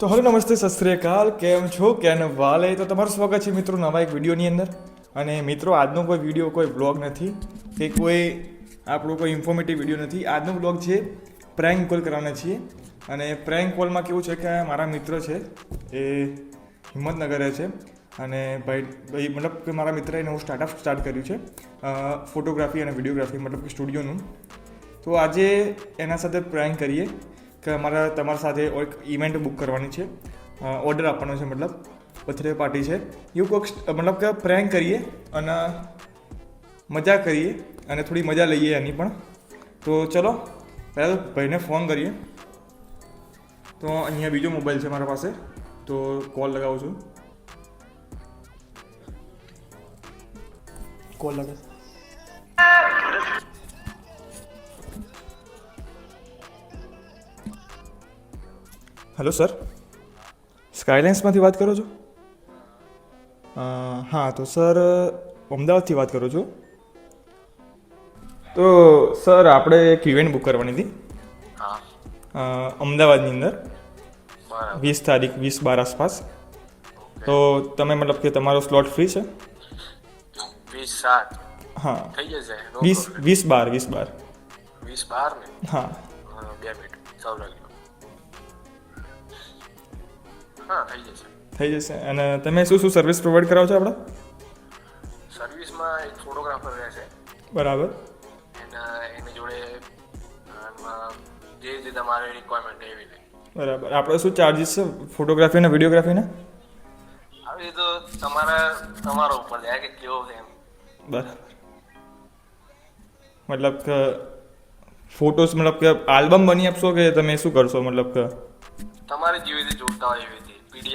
તો હલો નમસ્તે, સત શ્રી અકાલ. કેમ છો? કેન વાલે? તો તમારું સ્વાગત છે મિત્રો નવા એક વિડીયોની અંદર. અને મિત્રો, આજનો કોઈ વીડિયો, કોઈ બ્લોગ નથી. કે કોઈ આપણો કોઈ ઇન્ફોર્મેટિવ વીડિયો નથી. આજનો બ્લોગ છે પ્રેન્ક કોલ કરવાના છીએ અને પ્રેન્ક કોલમાં કેવું છે કે મારા મિત્ર છે, એ હિંમતનગરે છે. અને ભાઈ ભાઈ, મતલબ કે મારા મિત્રએ નવું સ્ટાર્ટઅપ સ્ટાર્ટ કર્યું છે. ફોટોગ્રાફી અને વિડીયોગ્રાફી મતલબ કે સ્ટુડિયોનું તો આજે એના સાથે પ્રેન્ક કરીએ. કે અમારે, તમારા સાથે એક ઇવેન્ટ બુક કરવાની છે. ઓર્ડર આપવાનો છે મતલબ. બર્થડે પાર્ટી છે. એવું કોઈક મતલબ કે પ્રેન્ક કરીએ અને મજા કરીએ અને થોડી મજા લઈએ એની પણ. તો ચલો, પહેલાં તો ભાઈને ફોન કરીએ. તો અહીંયા બીજો મોબાઈલ છે મારા પાસે. તો કોલ લગાવું છું. કોલ લગાવ. હેલો સર સ્કાયલાઇન્સમાંથી વાત કરો છો? હા તો સર અમદાવાદથી વાત કરું છું? તો સર આપણે એક ઇવેન્ટ બુક કરવાની હતી. હા. અમદાવાદની અંદર. વીસ તારીખ વીસ બાર આસપાસ. તો તમે મતલબ કે તમારો સ્લોટ ફ્રી છે? વીસ સાત. હા. થઈ જશે. વીસ વીસ બાર વીસ બાર. વીસ બાર ને? હા. બે મિનિટ સૌ રાખજો હા થઈ જશે. થઈ જશે. અને તમે શું શું સર્વિસ પ્રોવાઈડ કરાવો છો આપણે? સર્વિસમાં એક ફોટોગ્રાફર રહેશે બરાબર. એના એની જોડે જે જે તમારે રિક્વાયરમેન્ટ એવી રીતે બરાબર. આપણે શું ચાર્જિસ છે? ફોટોગ્રાફી અને વિડીયોગ્રાફીના હવે એ તો તમારા તમારા ઉપર જાય કે કેવો છે એમ. બરાબર. મતલબ કે ફોટોસ મતલબ કે આલ્બમ બની આપશો કે તમે શું કરશો મતલબ કે? તમારે જેવી રીતે જોતા હોય એવી રીતે. પીડીએફ